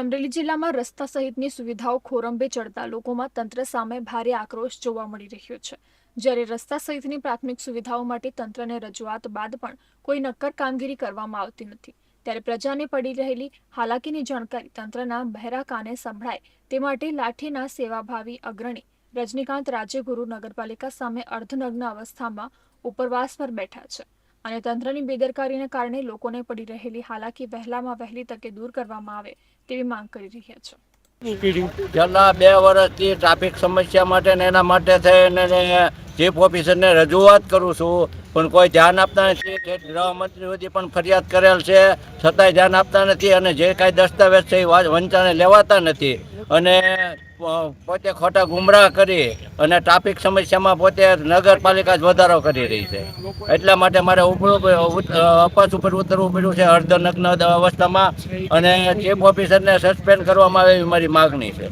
અમરેલી જિલ્લામાં રસ્તા સહિતની સુવિધાઓ ખોરંભે ચડતા લોકોમાં તંત્ર સામે ભારે આક્રોશ જોવા મળી રહ્યો છે. જ્યારે રસ્તા સહિતની પ્રાથમિક સુવિધાઓ માટે તંત્રને રજૂઆત બાદ પણ કોઈ નક્કર કામગીરી કરવામાં આવતી નથી. ત્યારે પ્રજાને પડી રહેલી હાલાકીની જાણકારી તંત્રના બહેરા કાને સંભળાય તે માટે લાઠીના સેવાભાવી અગ્રણી રજનીકાંત રાજ્યગુરુ નગરપાલિકા સામે અર્ધનગ્ન અવસ્થામાં ઉપરવાસ પર બેઠા છે. અને તંત્રની બેદરકારીને કારણે લોકોને પડી રહેલી હાલાકી વહેલામાં વહેલી તકે દૂર કરવામાં આવે તેવી માંગ કરી રહ્યા છે. છેલ્લા બે વર્ષથી ટ્રાફિક સમસ્યા માટે ને એના માટે થઈને ચીફ ઓફિસરને રજૂઆત કરું છું, પણ કોઈ ધ્યાન આપતા નથી. કે ગૃહમંત્રી સુધી પણ ફરિયાદ કરેલ છે, છતાંય ધ્યાન આપતા નથી અને જે કાંઈ દસ્તાવેજ છે, એ વંચાને લેવાતા નથી. અને પોતે ખોટા ગુમરાહ કરી અને ટ્રાફિક સમસ્યામાં પોતે નગરપાલિકા જ વધારો કરી રહી છે. એટલા માટે મારે ઉપડું અપાસ ઉપર ઉતરવું પડ્યું છે, અર્ધનગ્ન અવસ્થામાં. અને ચીફ ઓફિસરને સસ્પેન્ડ કરવામાં આવે એવી મારી માગણી છે.